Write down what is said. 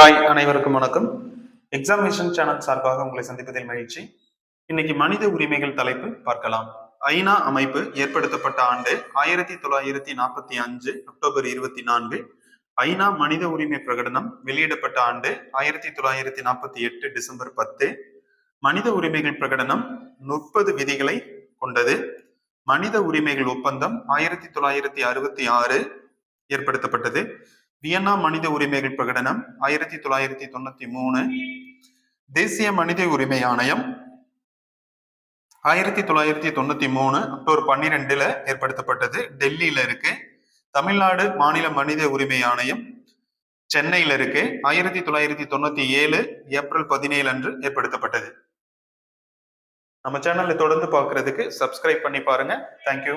Hi அனைவருக்கும் வணக்கம். Examination channel சார்பாக உங்களை சந்திப்பதில் மகிழ்ச்சி. இன்னைக்கு மனித உரிமைகள் தலைப்பு பார்க்கலாம். ஐநா அமைப்பு ஏற்படுத்தப்பட்ட ஆண்டு ஆயிரத்தி தொள்ளாயிரத்தி நாற்பத்தி அஞ்சு அக்டோபர் இருபத்தி நான்கு. ஐநா மனித உரிமை பிரகடனம் வெளியிடப்பட்ட ஆண்டு ஆயிரத்தி தொள்ளாயிரத்தி நாற்பத்தி எட்டு டிசம்பர் பத்து. மனித உரிமைகள் பிரகடனம் முப்பது விதிகளை கொண்டது. மனித உரிமைகள் ஒப்பந்தம் ஆயிரத்தி தொள்ளாயிரத்தி அறுபத்தி ஆறு ஏற்படுத்தப்பட்டது. வியன்னா மனித உரிமைகள் பிரகடனம் ஆயிரத்தி தொள்ளாயிரத்தி தொண்ணூத்தி மூணு. தேசிய மனித உரிமை ஆணையம் ஆயிரத்தி தொள்ளாயிரத்தி தொண்ணூத்தி மூணு அக்டோபர் பன்னிரெண்டுல ஏற்படுத்தப்பட்டது. டெல்லியில இருக்கு. தமிழ்நாடு மாநில மனித உரிமை ஆணையம் சென்னையில இருக்கு. ஆயிரத்தி தொள்ளாயிரத்தி தொண்ணூத்தி ஏழு ஏப்ரல் பதினேழு அன்று ஏற்படுத்தப்பட்டது. நம்ம சேனல்ல தொடர்ந்து பார்க்கறதுக்கு சப்ஸ்கிரைப் பண்ணி பாருங்க. தேங்க்யூ